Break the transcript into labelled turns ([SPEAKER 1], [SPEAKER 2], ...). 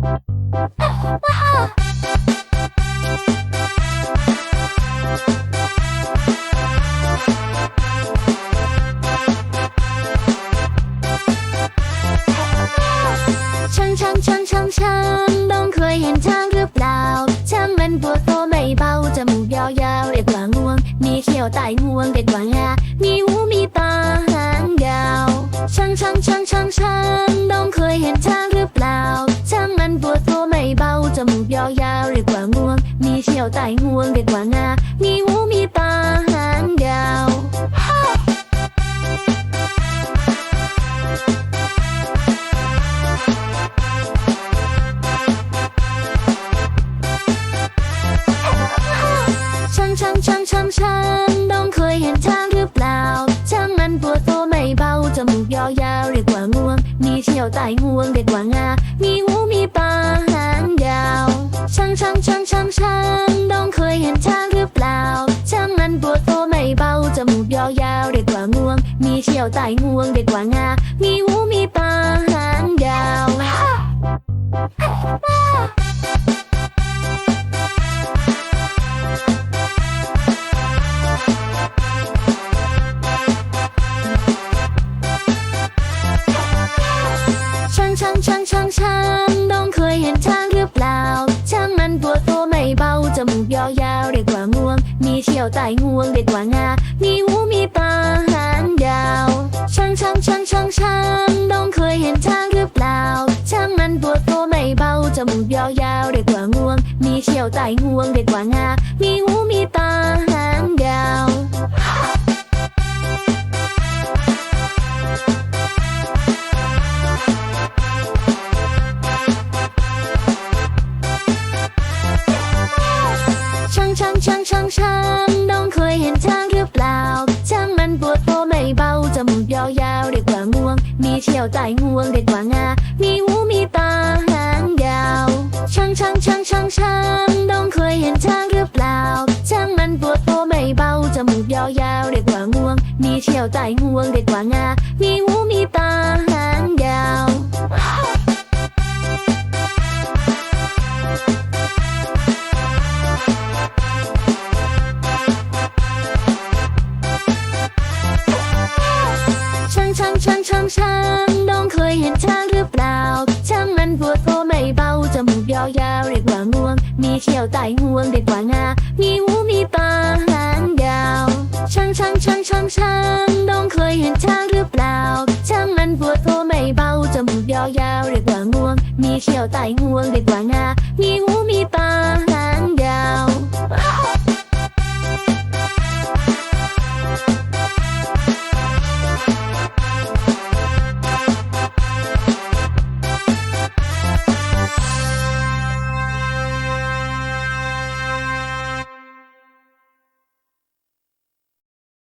[SPEAKER 1] ช่างช่างช่างช่างช่างต้องเคยเห็นช้างหรือเปล่า ช่างมันปวดตัวไม่เบา จมูกยาวๆเรียกว่างวง มีเขี้ยวไต่งวงเรียกว่างา นปวดตัวไม่เบา จมูกยาวๆเรียกว่างวง มีเขี้ยวไต่งวงเรียกว่างา มีหูมีตาหางยาวช่างช่างช่างช่างช่างต้องเคยเห็นช้างหรือเปล่า ช่างมันปวดตัวไม่เบา จมูกยาวๆเรียกว่างวง มีเขี้ยวไต่งวงเรียกว่างาางช่างช่างช่างช่างต้องเคยเห็นช้างหรือเปล่า ช่างมันปวดตัวไม่เบา จมูกยาวๆเรียกว่างวง มีเขี้ยวไต่งวงเรียกว่างา มีหูมีตาหางยาวช่างช่างช่างช่างช่างต้องเคยเห็นช้างหรือเปล่า จมูกยาวๆเรียกว่างวง มีเที่ยวไต่งวงเรียกว่างา มีหูมีตาหางยาวช่างช่างช่างช่างช่างต้องเคยเห็นช้างหรือเปล่า ช่างมันปวดตัวไม่เบาจมูกยาวๆเรียกว่างวง มีเที่ยวไต่งวงเรียกว่างา มีหูมีตาหางยาว ช่างช่างช่างต้องเคยเห็นช้างหรือเปล่าช่างมันปวดตัวไม่เบา จมูกยาวๆเรียกว่างวง มีเขี้ยวไต่งวงเรียกว่างา มีหูมีตาหางยาวช่างช่างช่างช่างช่างต้องเคยเห็นช้างหรือเปล่าช่างมันปวดตัวไม่เบา จมูกยาวๆเรียกว่างวง มีเขี้ยวไต่งวงเรียกว่างา มีหู ช่างช่างช่างช่างช่างต้องเคยเห็นช้างหรือเปล่าช่างมันปวดตัวไม่เบา จมูกยาวๆเรียกว่างวง มีเขี้ยวไต่งวงเรียกว่างา มีหูมีตาหางยาวช่างช่างช่างช่างช่างต้องเคยเห็นช้างหรือเปล่าช่างมันปวดตัวไม่เบา จมูกยาวๆเรียกว่างวง มีเขี้ยวไต่งวงเรียกว่างา มีหูมีตา